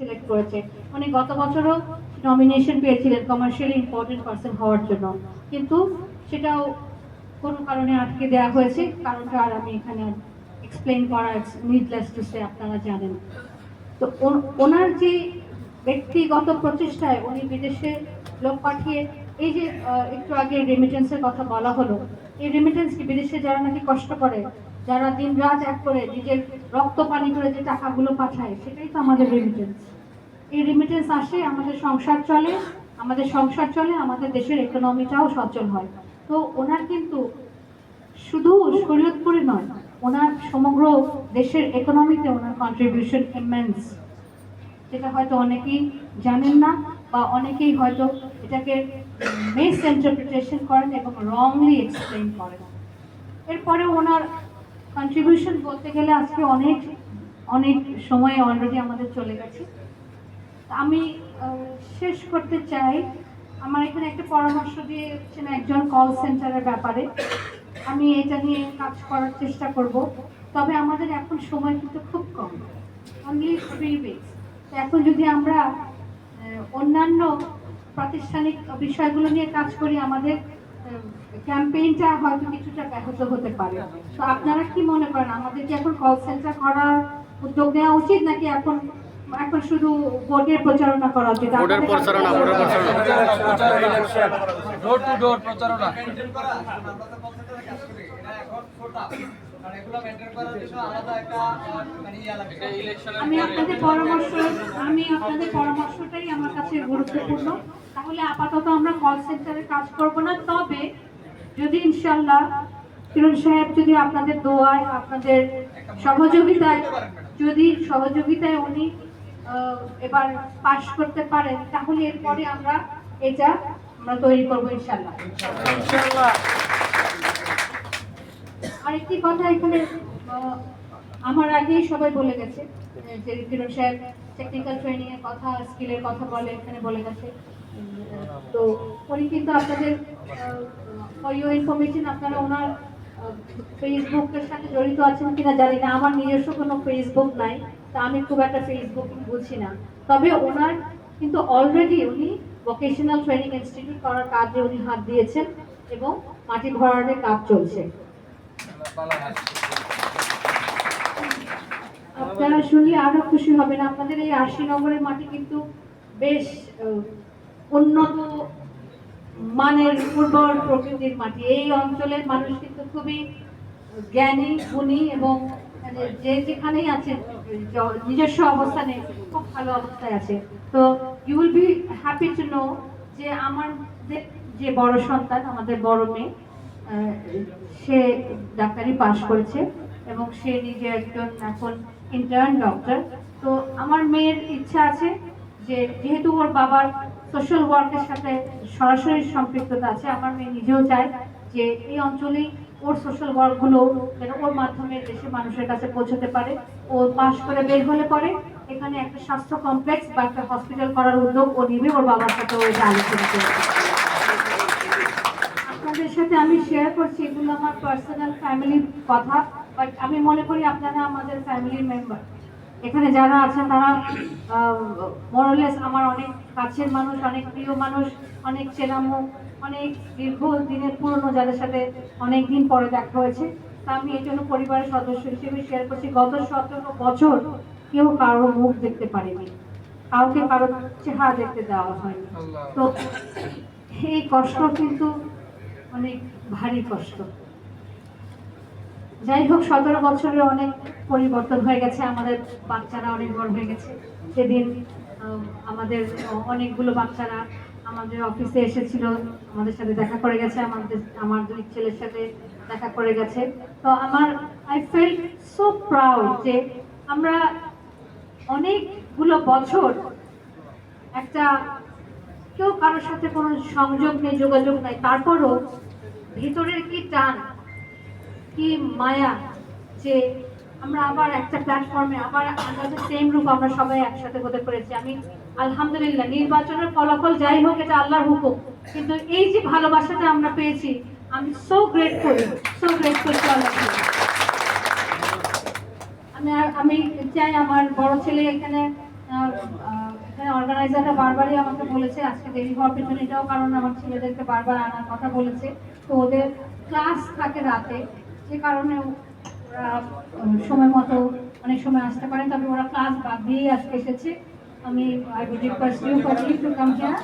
Select করেছে। উনি গত বছরও নমিনেশন পেয়েছিলেন কমার্শিয়ালি ইম্পর্টেন্ট পার্সন হওয়ার জন্য। কিন্তু সেটাও কোনো কারণে আটকে দেওয়া হয়েছে। কারণটা আর আমি এখানে এক্সপ্লেন করা নিডলেস টু সে আপনারা জানেন। তো ওন- ওনার যে ব্যক্তিগত প্রচেষ্টায় উনি বিদেশে লোক পাঠিয়ে, এই যে একটু আগে রেমিটেন্সের কথা বলা হলো, এই রেমিটেন্স কি বিদেশে যারা নাকি কষ্ট করে যারা দিন রাত এক করে নিজের রক্ত পানি করে যে টাকাগুলো পাঠায়, সেটাই তো আমাদের রেমিটেন্স এই রেমিটেন্স আসে, আমাদের সংসার চলে, আমাদের সংসার চলে, আমাদের দেশের ইকোনমিটাও সচল হয়। তো ওনার কিন্তু শুধু শরীয়তপুরে নয়, ওনার সমগ্র দেশের ইকোনমিতে ওনার কন্ট্রিবিউশন ইমেন্স যেটা হয়তো অনেকেই জানেন না বা অনেকেই হয়তো এটাকে মিস ইন্টারপ্রিটেশন করেন এবং রংলি এক্সপ্লেন করেন। এরপরে ওনার কন্ট্রিবিউশন বলতে গেলে আজকে অনেক অনেক সময় অলরেডি আমাদের চলে গেছে। আমি শেষ করতে চাই। আমার এখানে একটা পরামর্শ দিয়েছেন একজন কল সেন্টারের ব্যাপারে। আমি এটা নিয়ে কাজ করার চেষ্টা করব। তবে আমাদের এখন সময় কিন্তু খুব কম। অনলি থ্রি উইকস এখন যদি আমরা অন্যান্য প্রাতিষ্ঠানিক বিষয়গুলো নিয়ে কাজ করি আমাদের ক্যাম্পেইনটা হয়তো কিছুটা ব্যাহত হতে পারে। তো আপনারা কি মনে করেন আমাদের কি এখন কল সেন্টার করার উদ্যোগ নেওয়া উচিত নাকি এখন এখন শুধু ভোটের প্রচারণা করা উচিত? ভোটের প্রচারণা ভোটের প্রচারণা। ডোর টু ডোর প্রচারণা। আমি আপনাদের পরামর্শ আমি আপনাদের পরামর্শটাই আমার কাছে গুরুত্বপূর্ণ। তাহলে আপাতত আমরা কল সেন্টারে কাজ করব না। তবে যদি ইনশাল্লাহ কিরণ সাহেব যদি আপনাদের দোয়ায় আপনাদের সহযোগিতায় যদি সহযোগিতায় উনি এবার পাশ করতে পারেন তাহলে এরপরে আমরা এটা আমরা তৈরি করব ইনশাল্লাহ আরেকটি কথা এখানে আমার আগেই সবাই বলে গেছে যে কিরণ সাহেব টেকনিক্যাল ট্রেনিং এর কথা স্কিলের কথা বলে, এখানে বলে গেছে। তো উনি কিন্তু আপনাদের ফর ইউ ইনফরমেশন আপনারা ওনার ফেসবুকের সাথে জড়িত আছেন কিনা জানি না। আমার নিজস্ব কোনো ফেসবুক নাই, তা আমি খুব একটা ফেসবুক বুঝি না। তবে ওনার কিন্তু অলরেডি উনি ভোকেশনাল ট্রেনিং ইনস্টিটিউট করার কাজে উনি হাত দিয়েছেন এবং মাটি ভরাটের কাজ চলছে। আপনারা শুনলে আরও খুশি হবেন। আপনাদের এই আশিনগরের মাটি কিন্তু বেশ উন্নত মানের উর্বর প্রকৃতির মাটি। এই অঞ্চলের মানুষ কিন্তু খুবই জ্ঞানী, গুণী এবং মানে যে যেখানেই আছে নিজস্ব অবস্থানে খুব ভালো অবস্থায় আছে। তো you will be happy to know যে আমার যে- বড় সন্তান, আমাদের বড় মেয়ে সে ডাক্তারি পাশ করেছে এবং সে নিজে একজন এখন ইন্টার্ন ডক্টর তো আমার মেয়ের ইচ্ছা আছে যে, যেহেতু ওর বাবার সোশ্যাল ওয়ার্কের সাথে সরাসরি সম্পৃক্ততা আছে, আমার মেয়ে নিজেও চায় যে, এই অঞ্চলেই ওর সোশ্যাল ওয়ার্কগুলো যেন ওর মাধ্যমে দেশে মানুষের কাছে পৌঁছতে পারে। ও পাশ করে বের হলে পরে এখানে একটা স্বাস্থ্য কমপ্লেক্স বা একটা হসপিটাল করার উদ্যোগ ও নিবে ওর বাবার সাথে ও আলোচনা করবে। আপনাদের সাথে আমি শেয়ার করছি এগুলো আমার পার্সোনাল ফ্যামিলির কথা। বাট আমি মনে করি আপনারা আমাদের ফ্যামিলির মেম্বার এখানে যারা আছেন তারা মরলেস আমার অনেক কাছের মানুষ অনেক প্রিয় মানুষ অনেক চেনা মুখ অনেক দীর্ঘ দিনের পুরনো যাদের সাথে অনেক দিন পরে দেখা হয়েছে। তা আমি এই জন্য পরিবারের সদস্য হিসেবে শেয়ার করছি। গত সতেরো বছর কেউ কারও মুখ দেখতে পারেনি। কাউকে কারও চেহারা দেখতে দেওয়া হয়নি। তো এই কষ্ট কিন্তু অনেক ভারী কষ্ট। যাই হোক, সতেরো বছরে অনেক পরিবর্তন হয়ে গেছে, আমাদের বাচ্চারা অনেক বড় হয়ে গেছে। সেদিন আমাদের অনেকগুলো বাচ্চারা আমাদের অফিসে এসেছিল, আমাদের সাথে দেখা করে গেছে, আমাদের, আমার দুই ছেলের সাথে দেখা করে গেছে। তো আমার আই ফিল সো প্রাউড যে আমরা অনেকগুলো বছর একটা কেউ কারোর সাথে কোনো সংযোগ নেই, যোগাযোগ নাই, তারপরও ভিতরের কি টান, কি মায়া যে আমরা আবার একটা প্ল্যাটফর্মে আবার আমাদের সেম রূপ আমরা সবাই একসাথে হতে পেরেছি আমি আলহামদুলিল্লাহ, নির্বাচনের ফলাফল যাই হোক, এটা আল্লাহর হুকুম। কিন্তু এই যে ভালোবাসাটা আমরা পেয়েছি, আমি so grateful so grateful to Allah. আমি আমি চাই আমার বড় ছেলে এখানে এখানে অর্গানাইজাররা বারবারই আমাকে বলেছে, আজকে দেরি হওয়ার পেছনে এটাও কারণ আমার ছেলেদেরকে বারবার আনার কথা বলেছে। তো ওদের ক্লাস থাকে রাতে, যে কারণে ওরা সময় মতো অনেক সময় আসতে পারেন তবে ওরা ক্লাস বাদ দিয়েই আজকে এসেছে। আমি I would request you for to come here